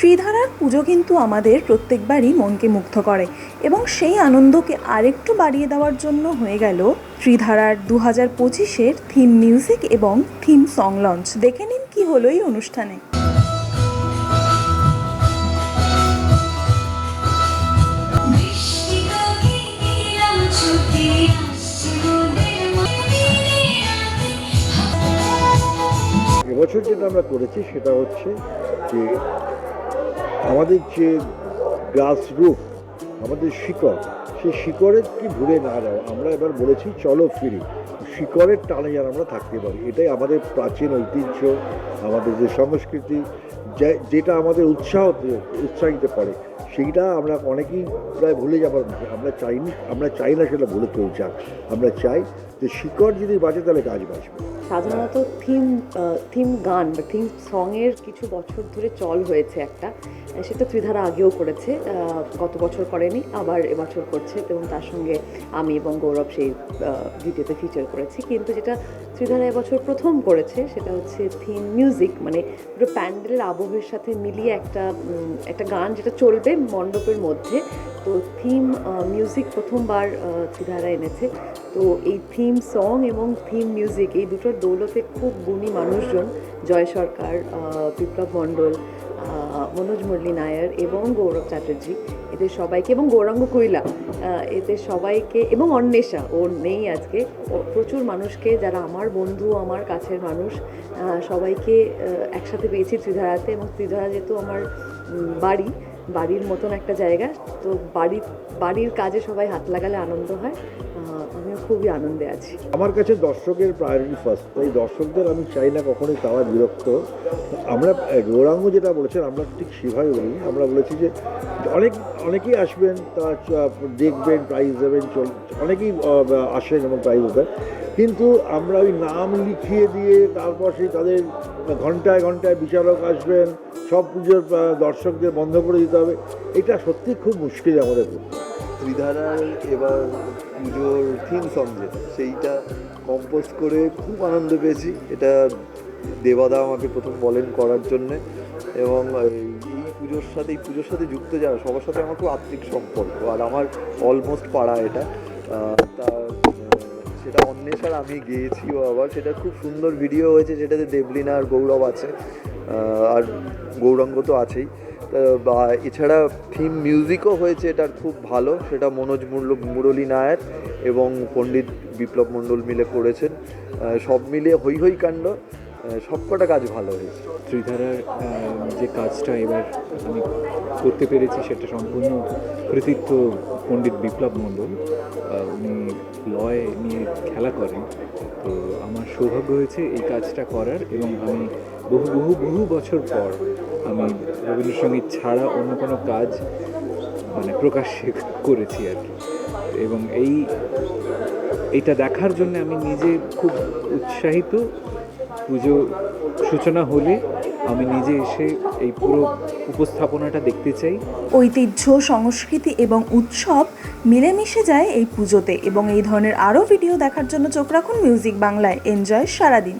ত্রিধারার পুজো কিন্তু আমাদের প্রত্যেকবারই মনকে মুগ্ধ করে এবং সেই আনন্দকে আরেকটু বাড়িয়ে দেওয়ার জন্য হয়ে গেল ত্রিধারার দু হাজার পঁচিশের থিম মিউজিক এবং থিম সং লঞ্চ দেখে নিন কি হলো এই অনুষ্ঠানে। এবছর যেটা আমরা করেছি সেটা হচ্ছে যে আমাদের যে গ্রাস রুট আমাদের শিকড় সেই শিকড়ের কি ভুলে না যাওয়া আমরা এবার বলেছি, চলো ফিরি। শিকড়ের টানে যেন আমরা থাকতে পারি। এটাই আমাদের প্রাচীন ঐতিহ্য, আমাদের যে সংস্কৃতি যেটা আমাদের উৎসাহ উৎসাহিত করে, সেইটা আমরা অনেকেই প্রায় ভুলে যাবার মুখে আমরা চাইনি, আমরা চাই না সেটা ভুলে কেউ যাক আমরা চাই যে শিকড় যদি বাঁচে তাহলে কাজ বাঁচবে। সাধারণত থিম থিম গান বা থিম সংয়ের কিছু বছর ধরে চল হয়েছে একটা। সেটা ত্রিধারা আগেও করেছে গত বছর করেনি, আবার এবছর করছে এবং তার সঙ্গে আমি এবং গৌরব সেই ভিডিওতে ফিচার করেছি। কিন্তু যেটা ত্রিধারা এবছর প্রথম করেছে, সেটা হচ্ছে থিম মিউজিক মানে পুরো প্যান্ডেলের আবহের সাথে মিলিয়ে একটা একটা গান যেটা চলবে মণ্ডপের মধ্যে। তো থিম মিউজিক প্রথমবার ত্রিধারা এনেছে। তো এই থিম সং এবং থিম মিউজিক এই দুটোর দৌলতে খুব গুণী মানুষজন, জয় সরকার বিপ্লব মণ্ডল মনোজ মুরলী নায়ার এবং গৌরব চ্যাটার্জি, এদের সবাইকে এবং গৌরাঙ্গ কৈলা এদের সবাইকে এবং অন্বেষা, ও নেই আজকে। প্রচুর মানুষকে, যারা আমার বন্ধু, আমার কাছের মানুষ সবাইকে একসাথে পেয়েছি ত্রিধারাতে এবং ত্রিধারা যেহেতু আমার বাড়ি বাড়ির মতন একটা জায়গা। তো বাড়ির বাড়ির কাজে সবাই হাত লাগালে আনন্দ হয়। আমিও খুবই আনন্দে আছি। আমার কাছে দর্শকের প্রায়োরিটি ফার্স্ট তাই দর্শকদের আমি চাই না কখনোই তারা বিরক্ত। আমরা গৌরাঙ্গ যেটা বলেছেন, আমরা ঠিক সেভাবে বলি আমরা বলেছি যে অনেক, অনেকেই আসবেন, তারা দেখবেন প্রাইজ দেবেন অনেকেই আসেন এবং প্রাইজ দেবেন। কিন্তু আমরা ওই নাম লিখিয়ে দিয়ে তারপর সেই তাদের ঘন্টায় ঘন্টায় বিচারক আসবেন, সব পুজোর দর্শকদের বন্ধ করে দিতে হবে। এটা সত্যি খুব মুশকিল আমাদের। ত্রিধারার এবার পুজোর থিম সং সেইটা কম্পোজ করে খুব আনন্দ পেয়েছি। এটা দেবাদা আমাকে প্রথম বলেন করার জন্যে। এবং এই পুজোর সাথে, এই পুজোর সাথে যুক্ত যারা, সবার সাথে আমার খুব আত্মিক সম্পর্ক। আর আমার অলমোস্ট পাড়া এটা। তা সেটা অন্বেষার আমি গিয়েছিও আবার সেটা খুব সুন্দর ভিডিও হয়েছে সেটাতে দেবলিনা আর গৌরব আছে। আর গৌরাঙ্গ তো আছেই। বা, এছাড়া থিম মিউজিকও হয়েছে এটার খুব ভালো। সেটা মনোজ মুরল, মুরলী নায়ার এবং পণ্ডিত বিপ্লব মণ্ডল মিলে করেছেন। সব মিলে হৈ হই কাণ্ড। সবকটা কাজ ভালো হয়েছে। ত্রিধারার যে কাজটা এবার আমি করতে পেরেছি সেটা সম্পূর্ণ কৃতিত্ব পণ্ডিত বিপ্লব মণ্ডল উনি লয় নিয়ে খেলা করেন। তো আমার সৌভাগ্য হয়েছে এই কাজটা করার এবং আমি বহু বহু বহু বছর পর আমি রবীন্দ্রসঙ্গীত ছাড়া অন্য কোনো কাজ মানে প্রকাশ্যে করেছি আর কি। এবং এই এটা দেখার জন্য আমি নিজে খুব উৎসাহিত পুজো সূচনা হলে আমি নিজে এসে এই পুরো উপস্থাপনাটা দেখতে চাই। ঐতিহ্য, সংস্কৃতি এবং উৎসব মিলেমিশে যায় এই পুজোতে এবং এই ধরনের আরও ভিডিও দেখার জন্য চোখ রাখুন মিউজিক বাংলায়। এনজয় সারাদিন।